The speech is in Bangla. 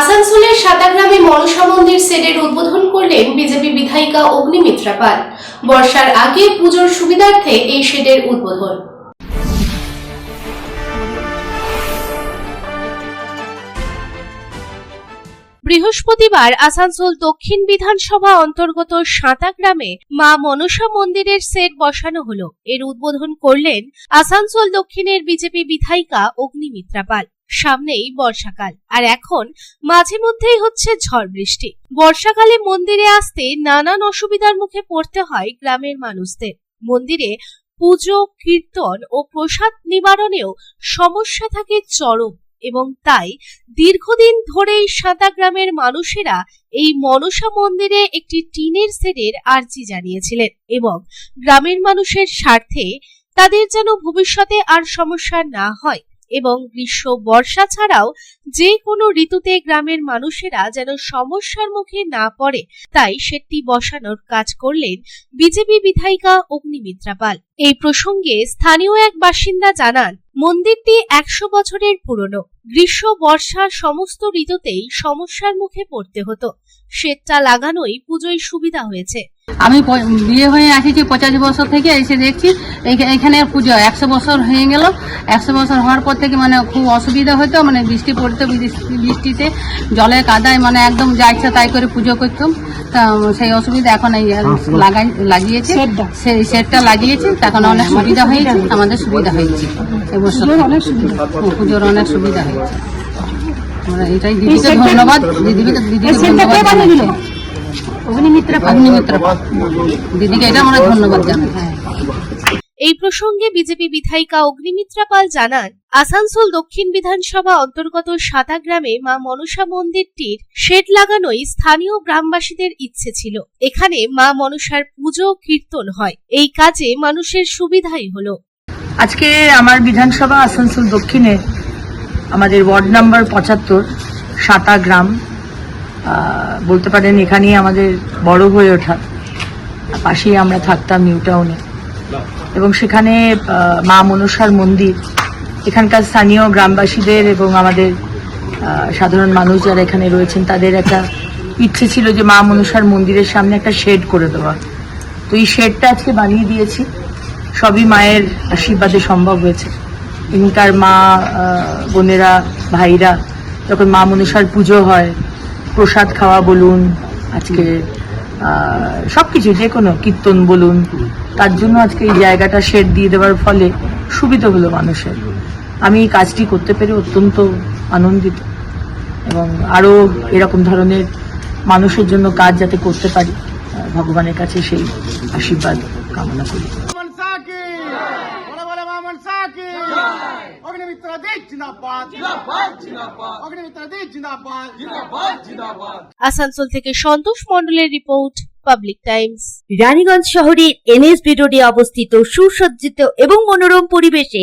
আসানসোলের সাতাগ্রামে মনসা মন্দির সেটের উদ্বোধন করলেন বিজেপি বিধায়িকা অগ্নিমিত্রা পাল। বর্ষার আগে পুজোর সুবিধার্থে এই শেডের উদ্বোধন। বৃহস্পতিবার আসানসোল দক্ষিণ বিধানসভা অন্তর্গত সাঁতাগ্রামে মা মনসা মন্দিরের সেট বসানো হলো। এর উদ্বোধন করলেন আসানসোল দক্ষিণের বিজেপি বিধায়িকা অগ্নিমিত্রা পাল। সামনেই বর্ষাকাল। আর এখন মাঝে মধ্যেই হচ্ছে ঝড় বৃষ্টি। বর্ষাকালে মন্দিরে আসতে নানান অসুবিধার মুখে পড়তে হয় গ্রামের মানুষদের। মন্দিরে পুজো, কীর্তন ও প্রসাদ নিবারণেও সমস্যা থাকে চরম এবং তাই দীর্ঘদিন ধরেই সাঁতা গ্রামের মানুষেরা এই মনসা মন্দিরে একটি টিনের সেটের আর্জি জানিয়েছিলেন এবং গ্রামের মানুষের স্বার্থে তাদের যেন ভবিষ্যতে আর সমস্যা না হয় এবং গ্রীষ্ম, বর্ষা ছাড়াও যে কোনো ঋতুতে গ্রামের মানুষেরা যেন সমস্যার মুখে না পড়ে, তাই সেটি বসানোর কাজ করলেন বিজেপি বিধায়িকা অগ্নিমিত্রা পাল। এই প্রসঙ্গে স্থানীয় এক বাসিন্দা জানান, মন্দিরটি একশো বছরের পুরনো। গ্রীষ্ম, বর্ষা সমস্ত ঋতুতেই সমস্যার মুখে পড়তে হতো। শেডটা লাগানোই পুজোয় সুবিধা হয়েছে। আমি বিয়ে হয়ে আসিছি পঁচাশি বছর থেকে, এসে দেখছি এখানে পুজো একশো বছর হয়ে গেল। একশো বছর হওয়ার পর থেকে মানে খুব অসুবিধা হতো মানে বৃষ্টি পড়তো, বৃষ্টি- বৃষ্টিতে জলে কাদায় মানে একদম যা ইচ্ছা তাই করে পুজো করতাম। তা সেই অসুবিধা এখন এই লাগাই লাগিয়েছে। সেই সেটটা লাগিয়েছে তখন অনেক সুবিধা হয়েছে আমাদের সুবিধা হয়েছে। এবছর পুজোর অনেক সুবিধা। হয়েছে। আমরা এটাই দিদিকে ধন্যবাদ দিদিকে দিদিকে ধন্যবাদ অগ্নিমিত্রা অগ্নিমিত্রা দিদিকে এটা আমরা ধন্যবাদ জানাই এই প্রসঙ্গে বিজেপি বিধায়িকা অগ্নিমিত্রা পাল জানান, আসানসোল দক্ষিণ বিধানসভা অন্তর্গত সাতাগ্রামে মা মনসা মন্দিরটির শেড লাগানোই স্থানীয় গ্রামবাসীদের ইচ্ছে ছিল। এখানে মা মনসার পুজো কীর্তন হয়। এই কাজে মানুষের সুবিধাই হলো। আজকে আমার বিধানসভা আসানসোল দক্ষিণে আমাদের ওয়ার্ড নাম্বার পঁচাত্তর সাতা গ্রাম বলতে পারেন এখানেই আমাদের বড় হয়ে ওঠা। পাশেই আমরা থাকতাম, নিউ টাউনে। এবং সেখানে মা মনসার মন্দির। এখানকার স্থানীয় গ্রামবাসীদের এবং আমাদের সাধারণ মানুষ যারা এখানে রয়েছেন, তাদের একটা ইচ্ছে ছিল যে মা মনসার মন্দিরের সামনে একটা শেড করে দেওয়া। তো এই শেডটা আজকে বানিয়ে দিয়েছি। সবই মায়ের আশীর্বাদে সম্ভব হয়েছে। এখানকার মা বোনেরা, ভাইরা, যখন মা মনসার পুজো হয়, প্রসাদ খাওয়া বলুন, আজকে সব কিছু যে কোনো কীর্তন বলুন তার জন্য আজকে এই জায়গাটা শেড দিয়ে দেওয়ার ফলে সুবিধা হলো মানুষের। আমি এই কাজটি করতে পেরে অত্যন্ত আনন্দিত এবং আরও এরকম ধরনের মানুষের জন্য কাজ যাতে করতে পারি ভগবানের কাছে সেই আশীর্বাদ কামনা করি। আসানসোল থেকে সন্তোষ মন্ডলের রিপোর্ট পাবলিক টাইমস রানীগঞ্জ শহরের এনএসবি রোডে অবস্থিত সুসজ্জিত এবং মনোরম পরিবেশে